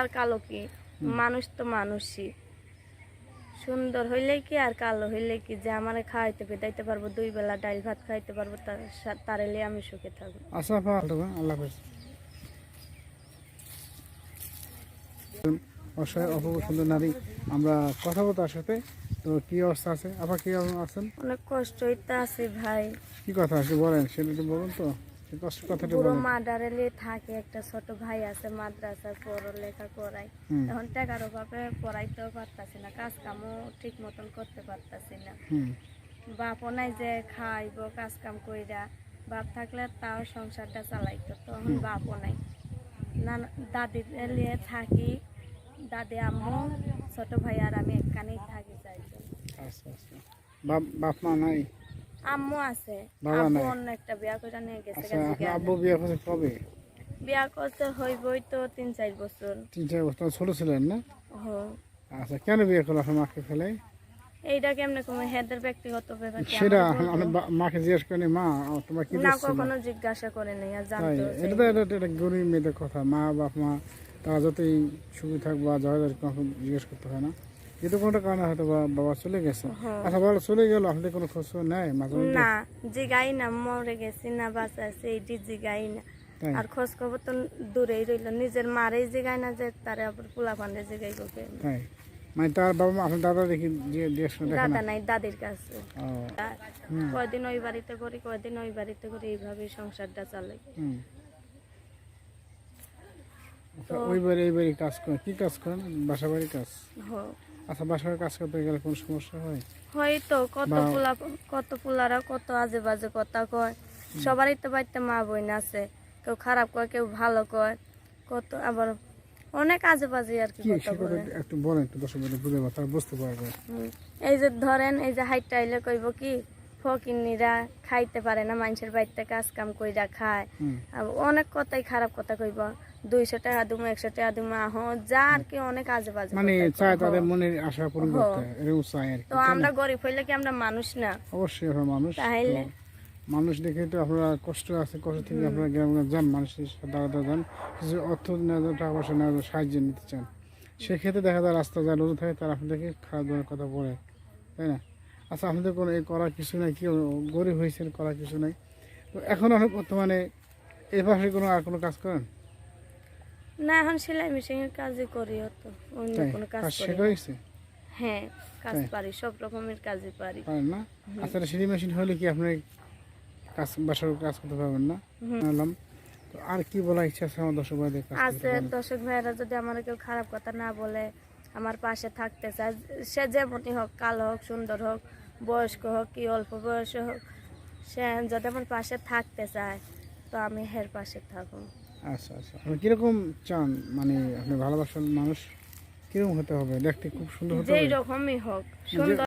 আর কালো কি? মানুষ তো মানুষই। সুন্দর হইলে কি আর কালো হইলে কি? যে আমারে খাওয়াইতে পেদাইতে পারব দুই বেলা ডাল ভাত খাইতে পারব তার এলে আমি সুখে থাকব। আচ্ছা আল্লাহ অসহায় অপূর্ব সুন্দর নারী আমরা কথা বলতে তো কি অবস্থা আছে? আপা কি আছেন? অনেক কষ্টই তো আছে ভাই। কি কথা আছে বলেন সেটা বলুন তো। কষ্ট পুরো মাদারেলে থাকে একটা ছোট ভাই আছে মাদ্রাসায় পড়ালেখা করাই এখন টাকার অভাবে পড়াইতেও পারতাছি না কাজ কামও ঠিক মতন করতে পারতাছি না। বাপও নাই যে খাইব কাজ কাম কইরা বাপ থাকলে তাও সংসারটা চালাইতো তখন বাপও নাই। না দাদি নিয়ে থাকি দাদি আম্মু ছোট ভাই আর আমি একখানেই থাকি চাইছো আচ্ছা আচ্ছা। বাপ বাপ মা নাই? আম্মু আছে। নাই? অন্য একটা বিয়া করে নিয়ে গেছে আচ্ছা গেছে আব্বু বিয়ে করছে কবে? বিয়া করতে হইবই তো তিন চার বছর। তিন চার বছর ছোট ছিলেন না? আচ্ছা কেন বিয়ে করল আপনার মাকে ফেলে? এইটা কেমনে কোনো হেদের ব্যক্তিগত ব্যাপার সেটা মাকে জিজ্ঞেস করি মা তোমার কি না কখনো জিজ্ঞাসা করে নাই আর জানতো এটা তো এটা একটা গরিব মেয়েদের কথা। মা বাপ মা তারা যতই সুখী থাকব আর যাওয়া জিজ্ঞেস করতে হয় না। কিন্তু কোনটা কারণে হয়তো বাবা চলে গেছে। হ্যাঁ। আচ্ছা বাবা চলে গেল আপনাদের কোনো খোঁজ খবর মাঝে না জিগাই না মরে গেছি না বাঁচা আছে এইটি জিগাই না। আর খোঁজ খবর তো দূরেই রইল নিজের মারেই জিগাই না যে তারে আবার পোলা পান্ডে জিগাই কে? তাই? মানে তার বাবা মা আপনার দাদা দেখি নাই দাদির কাছে। কয়দিন ওই বাড়িতে করি কয়দিন ওই বাড়িতে করি এইভাবেই সংসারটা আচ্ছা ওই বাড়ি এই বাড়ি কাজ করেন কি কাজ করেন? বাসা বাড়ি কাজ? হো আচ্ছা বাসার কাজ করতে গেলে কোন সমস্যা হয়? হয়তো কত পোলা কত পোলারা কত আজে বাজে কথা কয়। সবারই তো বাড়িতে মা বোন আছে কেউ খারাপ কয় কেউ ভালো কয়। কত আবার অনেক আজে বাজে আর কি কি কথা বলে। একটু বলেন একটু দশ মিনিট বুঝে বা বুঝতে পারবে। এই যে ধরেন এই যে হাইট আইলে কইব কি ফকিন্নিরা খাইতে পারে না মানুষের বাড়িতে কাজ কাম কইরা খায়। অনেক কথাই খারাপ কথা কইব। দুইশো টাকা দুমো একশো টাকা দুমো আহ যা আর কি অনেক আজে বাজে মানে চায় তাদের মনের আশা পূরণ। করতে তো আমরা গরিব হইলে কি আমরা মানুষ না? অবশ্যই আমরা মানুষ তাহলে? মানুষ দেখে তো আপনারা কষ্ট আছে কষ্ট থেকে আপনারা গ্রামে যান মানুষের দাঁড়াতে যান কিছু অর্থ নেওয়া টাকা পয়সা নেওয়া সাহায্য নিতে চান। সেক্ষেত্রে দেখা যায় রাস্তা যা রোদ থাকে তারা আপনাদেরকে খারাপ ধরনের কথা বলে তাই না? আচ্ছা আপনাদের কোনো করার কিছু নাই কি গরিব হয়েছেন করার কিছু নাই। তো এখন অনেক বর্তমানে এই পাশে কোনো আর কোনো কাজ করেন? না এখন সেলাই মেশিনের কাজই করি অত অন্য কোনো কাজ শেখা হয়েছে? হ্যাঁ কাজ পারি সব রকমের কাজই পারি। পারেন না? আচ্ছা সিঁড়ি মেশিন হলে কি আপনি কাজ বাসার কাজ করতে পারবেন না? বললাম তো আর কি বলা ইচ্ছা আছে আমার দর্শক ভাইদের আছে দর্শক ভাইয়েরা যদি আমার কেউ খারাপ কথা না বলে আমার পাশে থাকতে চায় সে যেমনই হোক কালো হোক সুন্দর হোক বয়স্ক হোক কি অল্প বয়স হোক সে যদি আমার পাশে থাকতে চায় তো আমি হের পাশে থাকুন। আচ্ছা আচ্ছা। আপনি কীরকম চান? মানে আপনি ভালোবাসার মানুষ কীরকম হতে হবে? দেখতে খুব সুন্দর যেই রকমই হোক সুন্দর